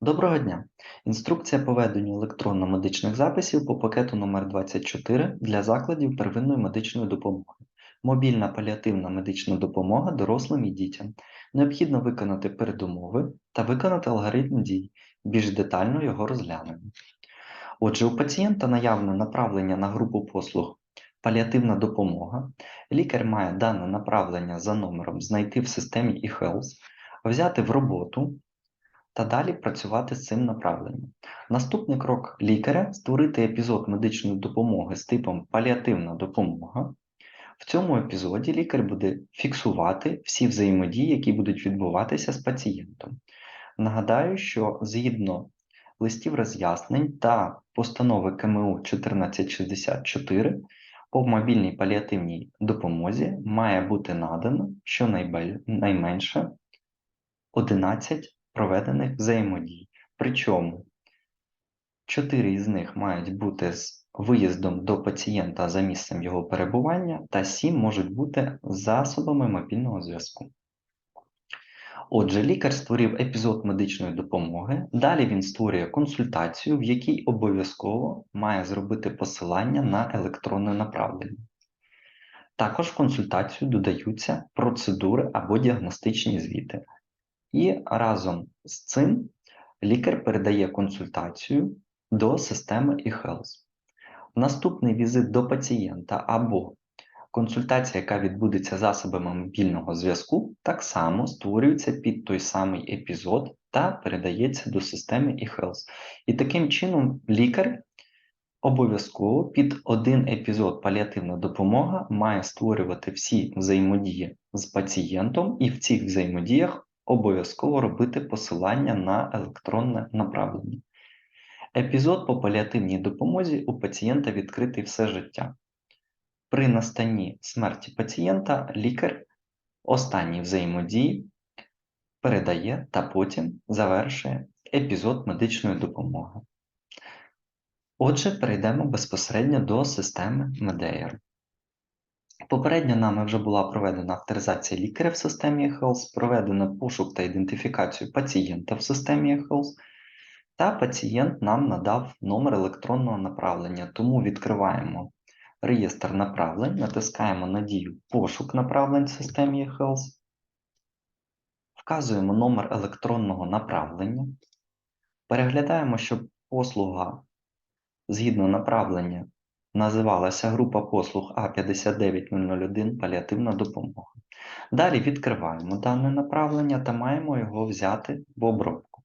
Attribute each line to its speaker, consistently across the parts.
Speaker 1: Доброго дня! Інструкція по веденню електронно-медичних записів по пакету номер 24 для закладів первинної медичної допомоги. Мобільна паліативна медична допомога дорослим і дітям. Необхідно виконати передумови та виконати алгоритм дій. Більш детально його розглянемо. Отже, у пацієнта наявне направлення на групу послуг паліативна допомога. Лікар має дане направлення за номером знайти в системі eHealth, взяти в роботу та далі працювати з цим направленням. Наступний крок лікаря створити епізод медичної допомоги з типом паліативна допомога. В цьому епізоді лікар буде фіксувати всі взаємодії, які будуть відбуватися з пацієнтом. Нагадаю, що згідно листів роз'яснень та постанови КМУ 1464 по мобільній паліативній допомозі має бути надано щонайменше 11 проведених взаємодій. Причому 4 із них мають бути з виїздом до пацієнта за місцем його перебування, та 7 можуть бути засобами мобільного зв'язку. Отже, лікар створив епізод медичної допомоги, далі він створює консультацію, в якій обов'язково має зробити посилання на електронне направлення. Також в консультацію додаються процедури або діагностичні звіти. І разом з цим лікар передає консультацію до системи eHealth. Наступний візит до пацієнта або консультація, яка відбудеться засобами мобільного зв'язку, так само створюється під той самий епізод та передається до системи eHealth. І таким чином лікар обов'язково під один епізод паліативна допомога має створювати всі взаємодії з пацієнтом, і в цих взаємодіях обов'язково робити посилання на електронне направлення. Епізод по паліативній допомозі у пацієнта відкритий все життя. При настанні смерті пацієнта лікар останній взаємодії передає та потім завершує епізод медичної допомоги. Отже, перейдемо безпосередньо до системи Медеєр. Попередньо нами вже була проведена авторизація лікаря в системі eHealth, проведено пошук та ідентифікацію пацієнта в системі eHealth, та пацієнт нам надав номер електронного направлення, тому відкриваємо реєстр направлень, натискаємо на дію пошук направлень в системі eHealth, вказуємо номер електронного направлення, переглядаємо, щоб послуга згідно направлення називалася група послуг А59001 паліативна допомога. Далі відкриваємо дане направлення та маємо його взяти в обробку.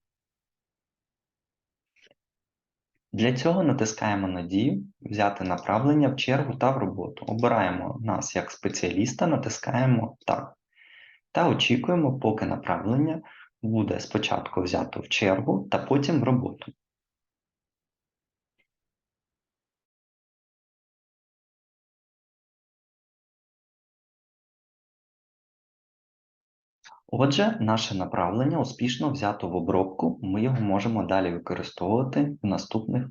Speaker 1: Для цього натискаємо на дію Взяти направлення в чергу та в роботу. Обираємо нас як спеціаліста, натискаємо Так. Та очікуємо, поки направлення буде спочатку взято в чергу та потім в роботу. Отже, наше направлення успішно взято в обробку, ми його можемо далі використовувати в наступних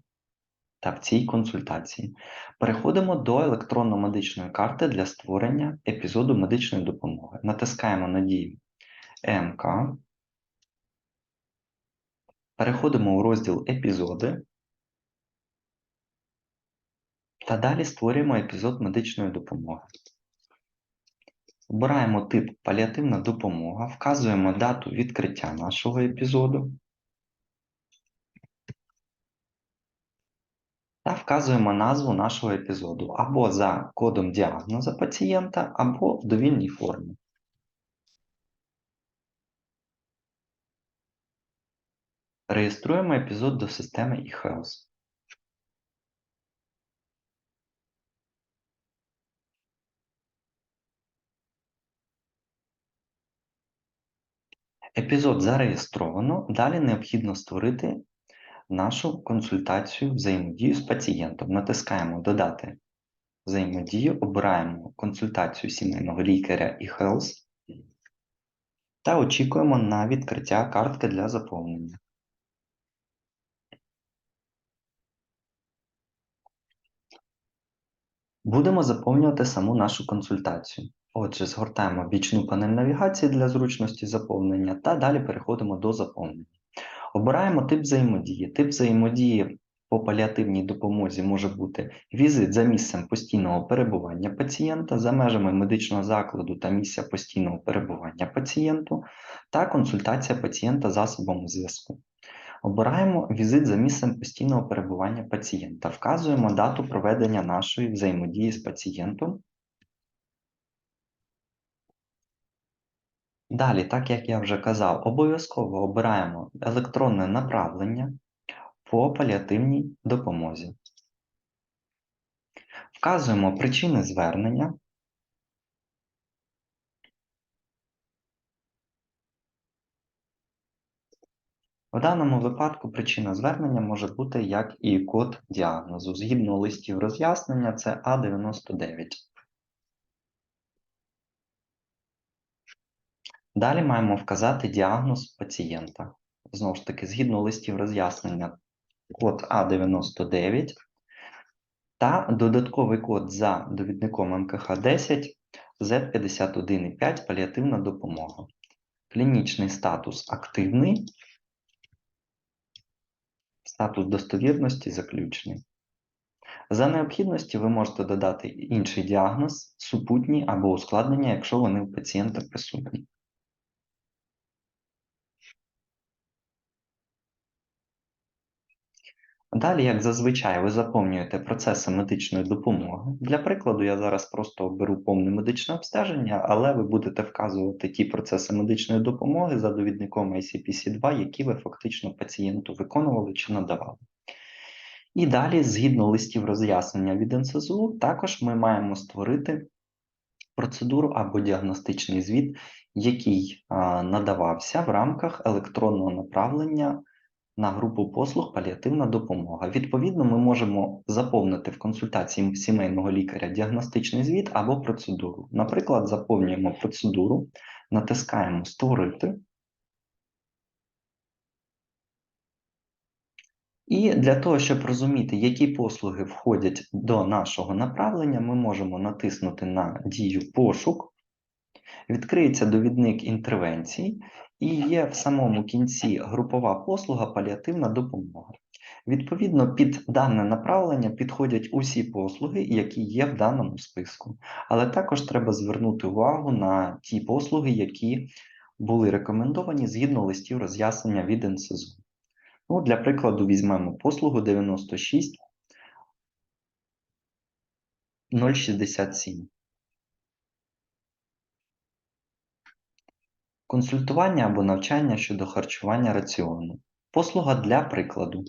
Speaker 1: та в цій консультації. Переходимо до електронно-медичної карти для створення епізоду медичної допомоги. Натискаємо на дію ЕМК. Переходимо у розділ Епізоди. Та далі створюємо епізод медичної допомоги. Обираємо тип паліативна допомога, вказуємо дату відкриття нашого епізоду та вказуємо назву нашого епізоду або за кодом діагноза пацієнта, або в довільній формі. Реєструємо епізод до системи eHealth. Епізод зареєстровано. Далі необхідно створити нашу консультацію взаємодію з пацієнтом. Натискаємо Додати взаємодію, обираємо консультацію сімейного лікаря і Health та очікуємо на відкриття картки для заповнення. Будемо заповнювати саму нашу консультацію. Отже, згортаємо бічну панель навігації для зручності заповнення та далі переходимо до заповнення. Обираємо тип взаємодії. Тип взаємодії по паліативній допомозі може бути візит за місцем постійного перебування пацієнта, за межами медичного закладу та місця постійного перебування пацієнту, та консультація пацієнта засобом зв'язку. Обираємо візит за місцем постійного перебування пацієнта, вказуємо дату проведення нашої взаємодії з пацієнтом. Далі, так як я вже казав, обов'язково обираємо електронне направлення по паліативній допомозі. Вказуємо причини звернення. В даному випадку причина звернення може бути як і код діагнозу. Згідно листів роз'яснення, це А99. Далі маємо вказати діагноз пацієнта. Знову ж таки, згідно листів роз'яснення, код А99 та додатковий код за довідником МКХ 10 Z51,5 паліативна допомога. Клінічний статус активний, статус достовірності заключний. За необхідності ви можете додати інший діагноз, супутній або ускладнення, якщо вони у пацієнта присутні. Далі, як зазвичай, ви заповнюєте процеси медичної допомоги. Для прикладу, я зараз просто оберу повне медичне обстеження, але ви будете вказувати ті процеси медичної допомоги за довідником ICPC-2, які ви фактично пацієнту виконували чи надавали. І далі, згідно листів роз'яснення від НСЗУ, також ми маємо створити процедуру або діагностичний звіт, який надавався в рамках електронного направлення на групу послуг паліативна допомога. Відповідно, ми можемо заповнити в консультації сімейного лікаря діагностичний звіт або процедуру. Наприклад, заповнюємо процедуру, натискаємо Створити. І для того, щоб розуміти, які послуги входять до нашого направлення, ми можемо натиснути на дію пошук, відкриється довідник інтервенцій, і є в самому кінці групова послуга паліативна допомога. Відповідно, під дане направлення підходять усі послуги, які є в даному списку. Але також треба звернути увагу на ті послуги, які були рекомендовані згідно листів роз'яснення від НСЗУ. Ну, Для прикладу, візьмемо послугу 96 067. Консультування або навчання щодо харчування раціону. Послуга для прикладу.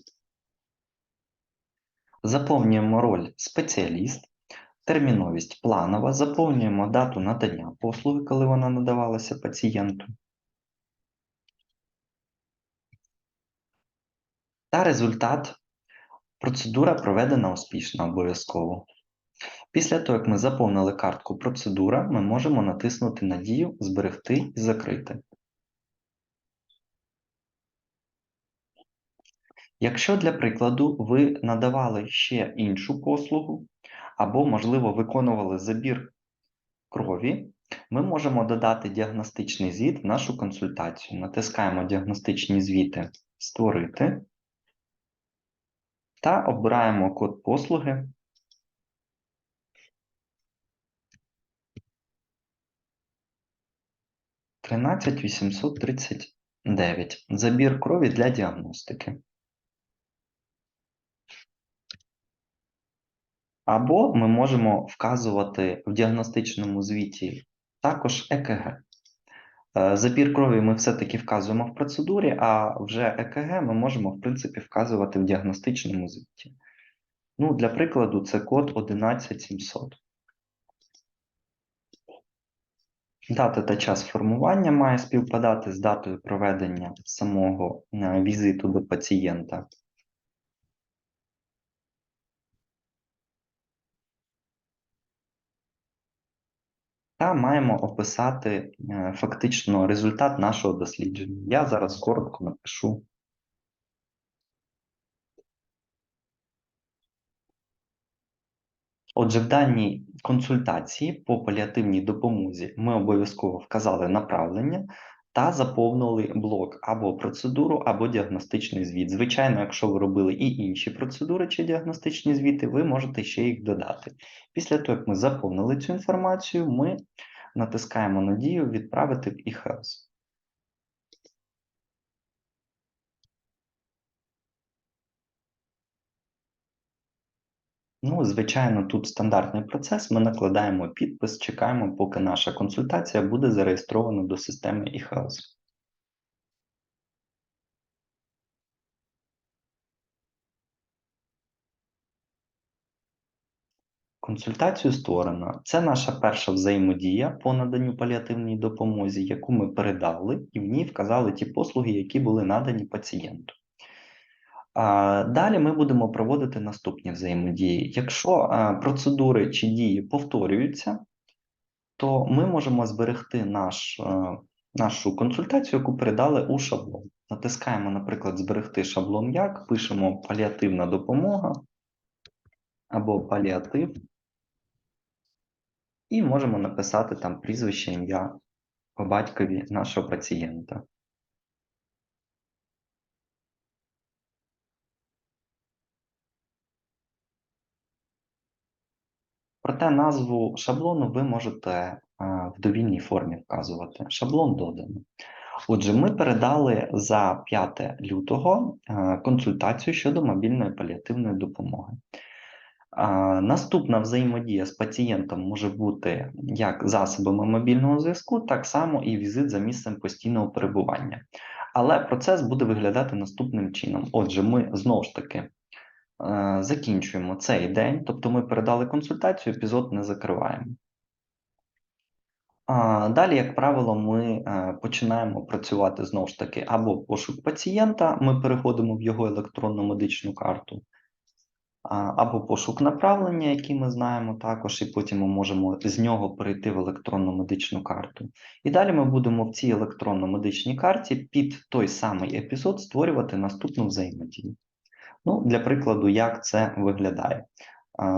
Speaker 1: Заповнюємо роль спеціаліст, терміновість планова, заповнюємо дату надання послуги, коли вона надавалася пацієнту. Та результат. Процедура проведена успішно обов'язково. Після того, як ми заповнили картку процедура, ми можемо натиснути на дію Зберегти і закрити. Якщо для прикладу ви надавали ще іншу послугу, або, можливо, виконували забір крові, ми можемо додати діагностичний звіт в нашу консультацію. Натискаємо діагностичні звіти Створити та обираємо код послуги. Тринадцять вісімсот тридцять дев'ять. Забір крові для діагностики. Або ми можемо вказувати в діагностичному звіті також ЕКГ. Е, забір крові ми все-таки вказуємо в процедурі, а вже ЕКГ ми можемо, в принципі, вказувати в діагностичному звіті. Ну, Для прикладу, це код 11700. Дата та час формування має співпадати з датою проведення самого е, візиту до пацієнта. Та маємо описати е, фактично результат нашого дослідження. Я зараз коротко напишу. Отже, в даній консультації по паліативній допомозі ми обов'язково вказали направлення, та заповнили блок або процедуру, або діагностичний звіт. Звичайно, якщо ви робили і інші процедури чи діагностичні звіти, ви можете ще їх додати. Після того, як ми заповнили цю інформацію, ми натискаємо на дію Відправити в eHealth. Ну, звичайно, тут стандартний процес. Ми накладаємо підпис, чекаємо, поки наша консультація буде зареєстрована до системи eHealth. Консультацію створено. Це наша перша взаємодія по наданню паліативній допомозі, яку ми передали, і в ній вказали ті послуги, які були надані пацієнту. Далі ми будемо проводити наступні взаємодії. Якщо процедури чи дії повторюються, то ми можемо зберегти наш, нашу консультацію, яку передали у шаблон. Натискаємо, наприклад, зберегти шаблон як, пишемо паліативна допомога або паліатив, і можемо написати там прізвище ім'я по батькові нашого пацієнта. Проте назву шаблону ви можете в довільній формі вказувати. Шаблон додано. Отже, ми передали за 5 лютого консультацію щодо мобільної паліативної допомоги. Наступна взаємодія з пацієнтом може бути як засобами мобільного зв'язку, так само і візит за місцем постійного перебування. Але процес буде виглядати наступним чином. Отже, ми знову ж таки Е, закінчуємо цей день, тобто ми передали консультацію, епізод не закриваємо. Далі, як правило, ми е, починаємо працювати знову ж таки або пошук пацієнта, ми переходимо в його електронну медичну карту, або пошук направлення, який ми знаємо також, і потім ми можемо з нього перейти в електронну медичну карту. І далі ми будемо в цій електронно-медичній карті під той самий епізод створювати наступну взаємодію. Ну, Для прикладу, як це виглядає.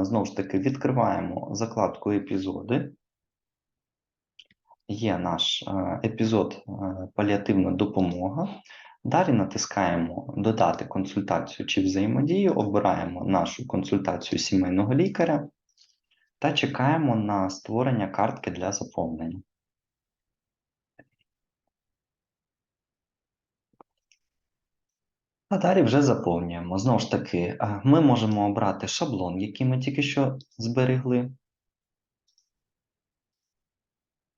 Speaker 1: Знову ж таки, відкриваємо закладку епізоди. Є наш епізод паліативна допомога. Далі натискаємо Додати консультацію чи взаємодію, обираємо нашу консультацію сімейного лікаря та чекаємо на створення картки для заповнення. А далі вже заповнюємо. Знову ж таки, ми можемо обрати шаблон, який ми тільки що зберегли.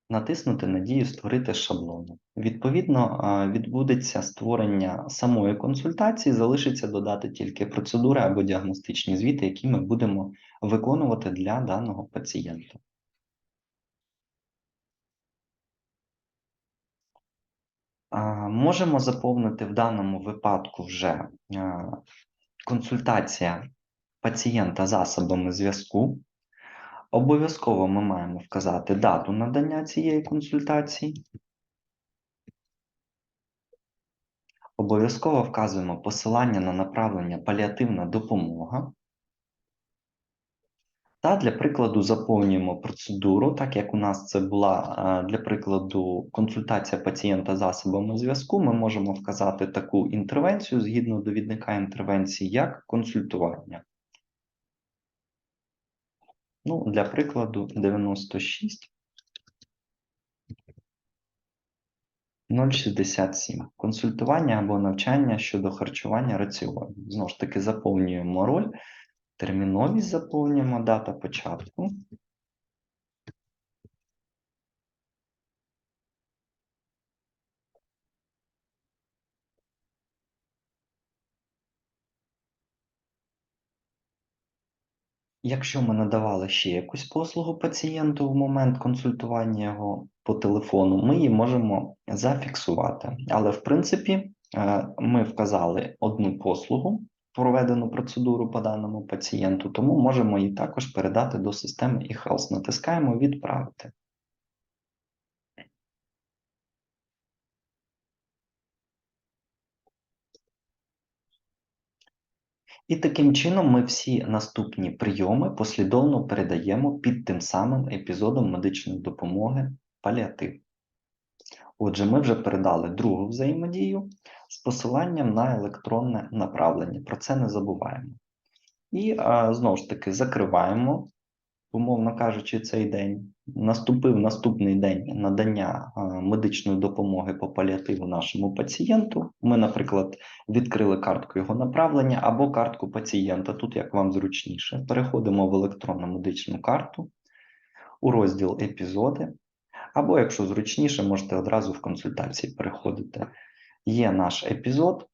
Speaker 1: Натиснути на дію Створити шаблону. Відповідно, відбудеться створення самої консультації, залишиться додати тільки процедури або діагностичні звіти, які ми будемо виконувати для даного пацієнта. Можемо заповнити в даному випадку вже консультація пацієнта засобами зв'язку. Обов'язково ми маємо вказати дату надання цієї консультації. Обов'язково вказуємо посилання на направлення паліативна допомога. Та для прикладу заповнюємо процедуру, так як у нас це була для прикладу консультація пацієнта засобами зв'язку, ми можемо вказати таку інтервенцію згідно довідника інтервенції, як консультування. Ну, Для прикладу 96 067. Консультування або навчання щодо харчування раціону. Знову ж таки, заповнюємо роль. Терміновість заповнюємо, дата початку. Якщо ми надавали ще якусь послугу пацієнту в момент консультування його по телефону, ми її можемо зафіксувати. Але, в принципі, е, ми вказали одну послугу, проведену процедуру по даному пацієнту, тому можемо її також передати до системи eHealth. Натискаємо Відправити. І таким чином ми всі наступні прийоми послідовно передаємо під тим самим епізодом медичної допомоги паліатив. Отже, ми вже передали другу взаємодію з посиланням на електронне направлення. Про це не забуваємо. І знову ж таки закриваємо, умовно кажучи, цей день. Наступив наступний день надання медичної допомоги по паліативу нашому пацієнту. Ми, наприклад, відкрили картку його направлення або картку пацієнта, тут як вам зручніше. Переходимо в електронну медичну карту у розділ епізоди. Або, якщо зручніше, можете одразу в консультації переходити. Є наш епізод.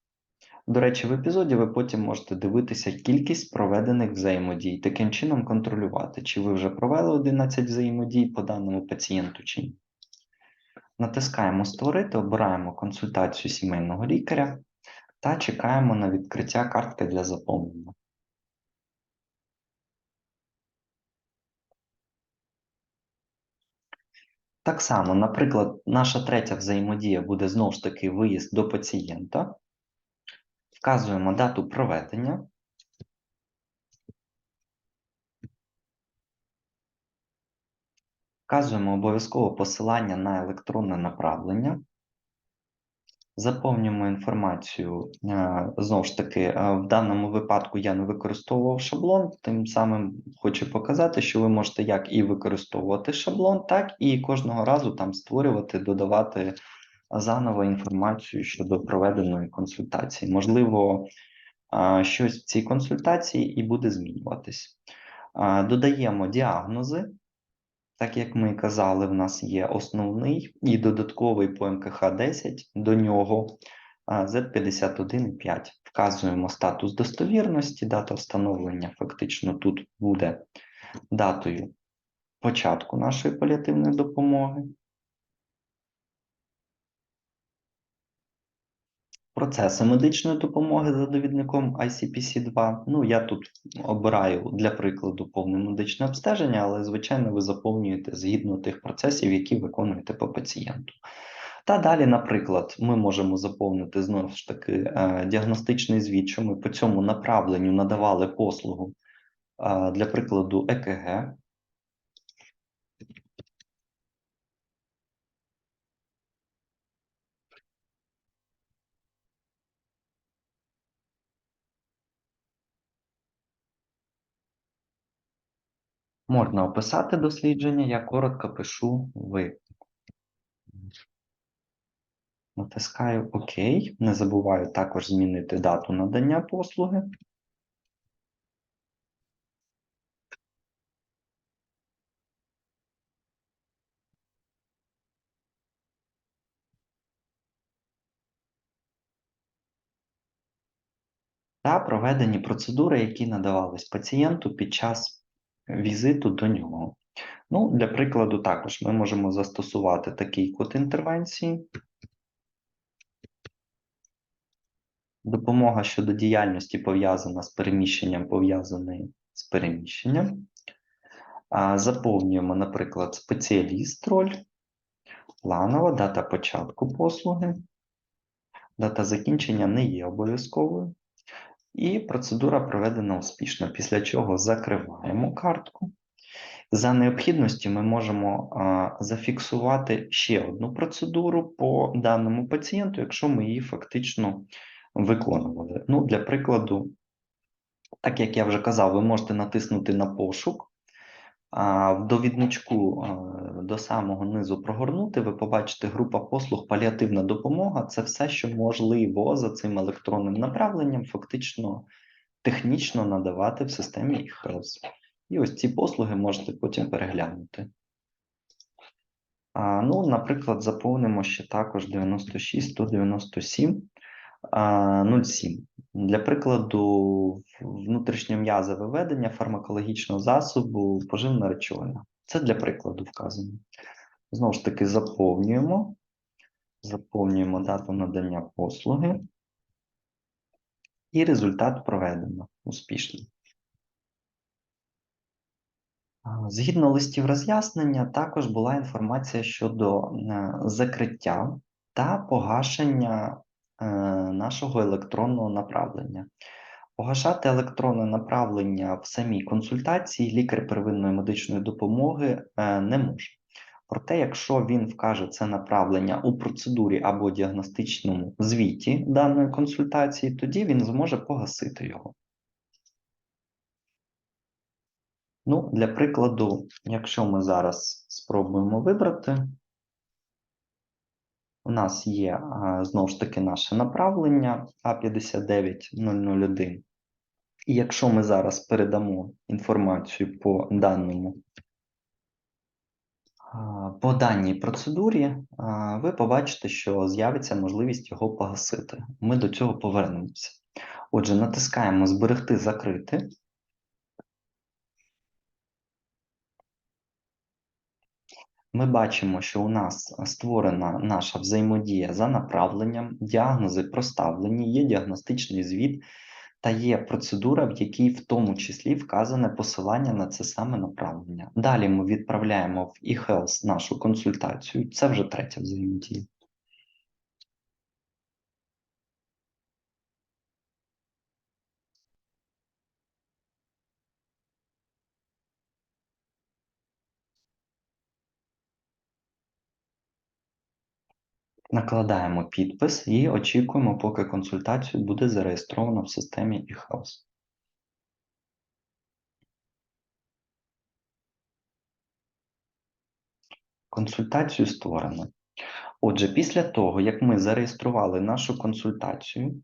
Speaker 1: До речі, в епізоді ви потім можете дивитися кількість проведених взаємодій, таким чином контролювати, чи ви вже провели 11 взаємодій по даному пацієнту чи ні. Натискаємо Створити, обираємо консультацію сімейного лікаря та чекаємо на відкриття картки для заповнення. Так само, наприклад, наша третя взаємодія буде знову ж таки виїзд до пацієнта. Вказуємо дату проведення. Вказуємо обов'язково посилання на електронне направлення. Заповнюємо інформацію. е, Знову ж таки, е, в даному випадку я не використовував шаблон, тим самим хочу показати, що ви можете як і використовувати шаблон, так і кожного разу там створювати, додавати заново інформацію щодо проведеної консультації. Можливо, щось в цій консультації і буде змінюватись. Додаємо діагнози. Так як ми казали, в нас є основний і додатковий по МКХ 10, до нього Z51,5. Вказуємо статус достовірності, дата встановлення фактично тут буде датою початку нашої паліативної допомоги. Процеси медичної допомоги за довідником ICPC-2. Ну, я тут обираю для прикладу повне медичне обстеження, але, звичайно, ви заповнюєте згідно тих процесів, які виконуєте по пацієнту. Та далі, наприклад, ми можемо заповнити знову ж таки е, діагностичний звіт, що ми по цьому направленню надавали послугу е, для прикладу ЕКГ. Можна описати дослідження, я коротко пишу ви. Натискаю ОК. Не забуваю також змінити дату надання послуги. Та проведені процедури, які надавались пацієнту під час візиту до нього. Ну, Для прикладу, також ми можемо застосувати такий код інтервенції. Допомога щодо діяльності пов'язана з переміщенням, пов'язаної з переміщенням. Заповнюємо, наприклад, спеціаліст роль, планова дата початку послуги. Дата закінчення не є обов'язковою. І процедура проведена успішно, після чого закриваємо картку. За необхідності ми можемо а, зафіксувати ще одну процедуру по даному пацієнту, якщо ми її фактично виконували. Ну, Для прикладу, так як я вже казав, ви можете натиснути на пошук, а в довідничку а, до самого низу прогорнути, ви побачите група послуг паліативна допомога. Це все, що можливо за цим електронним направленням, фактично технічно надавати в системі eHealth. І ось ці послуги можете потім переглянути. А, Ну, Наприклад, заповнимо ще також 96 197 07. Для прикладу, внутрішньом'язове введення фармакологічного засобу поживна речовина. Це для прикладу вказано. Знову ж таки, заповнюємо. Заповнюємо дату надання послуги. І результат проведено успішно. Згідно листів роз'яснення, також була інформація щодо е, закриття та погашення нашого електронного направлення. Погашати електронне направлення в самій консультації лікар первинної медичної допомоги е, не може. Проте, якщо він вкаже це направлення у процедурі або діагностичному звіті даної консультації, тоді він зможе погасити його. Ну, для прикладу, якщо ми зараз спробуємо вибрати, у нас є знову ж таки наше направлення А59001. І якщо ми зараз передамо інформацію по даному, по даній процедурі, ви побачите, що з'явиться можливість його погасити. Ми до цього повернемося. Отже, натискаємо Зберегти закрити. Ми бачимо, що у нас створена наша взаємодія за направленням, діагнози проставлені, є діагностичний звіт та є процедура, в якій в тому числі вказане посилання на це саме направлення. Далі ми відправляємо в eHealth нашу консультацію. Це вже третя взаємодія. Накладаємо підпис і очікуємо, поки консультацію буде зареєстровано в системі eHealth. Консультацію створено. Отже, після того, як ми зареєстрували нашу консультацію,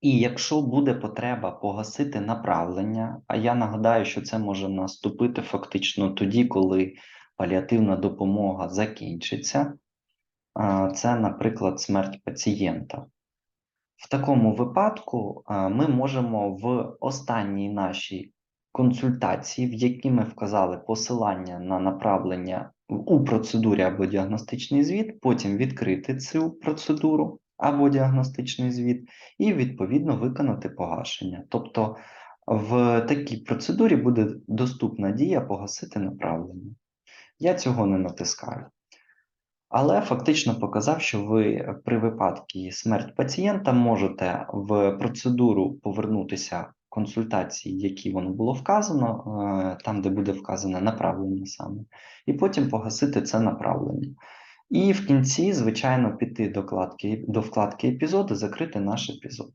Speaker 1: і якщо буде потреба погасити направлення, а я нагадаю, що це може наступити фактично тоді, коли паліативна допомога закінчиться, це, наприклад, смерть пацієнта. В такому випадку ми можемо в останній нашій консультації, в якій ми вказали посилання на направлення у процедурі або діагностичний звіт, потім відкрити цю процедуру або діагностичний звіт, і відповідно виконати погашення. Тобто в такій процедурі буде доступна дія погасити направлення. Я цього не натискаю. Але фактично показав, що ви при випадку смерті пацієнта можете в процедуру повернутися консультації, які воно було вказано, е, там, де буде вказане направлення саме, і потім погасити це направлення. І в кінці, звичайно, піти до вкладки, до вкладки епізоди, закрити наш епізод.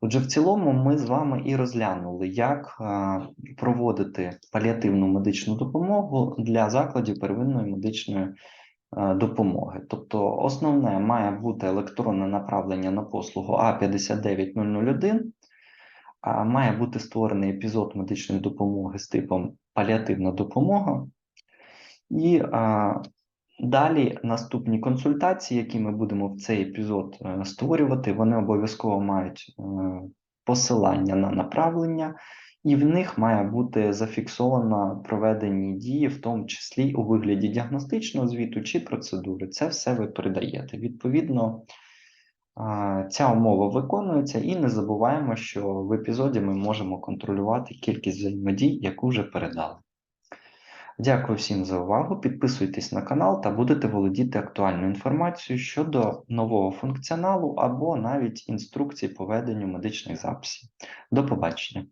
Speaker 1: Отже, в цілому, ми з вами і розглянули, як е, проводити паліативну медичну допомогу для закладів первинної медичної допомоги. Тобто, основне має бути електронне направлення на послугу А59001, має бути створений епізод медичної допомоги з типом паліативна допомога. І Далі наступні консультації, які ми будемо в цей епізод е, створювати, вони обов'язково мають е, посилання на направлення, і в них має бути зафіксовано проведені дії, в тому числі у вигляді діагностичного звіту чи процедури. Це все ви передаєте. Відповідно, ця умова виконується, і не забуваємо, що в епізоді ми можемо контролювати кількість взаємодій, яку вже передали. Дякую всім за увагу. Підписуйтесь на канал та будете володіти актуальною інформацією щодо нового функціоналу або навіть інструкцій по веденню медичних записів. До побачення!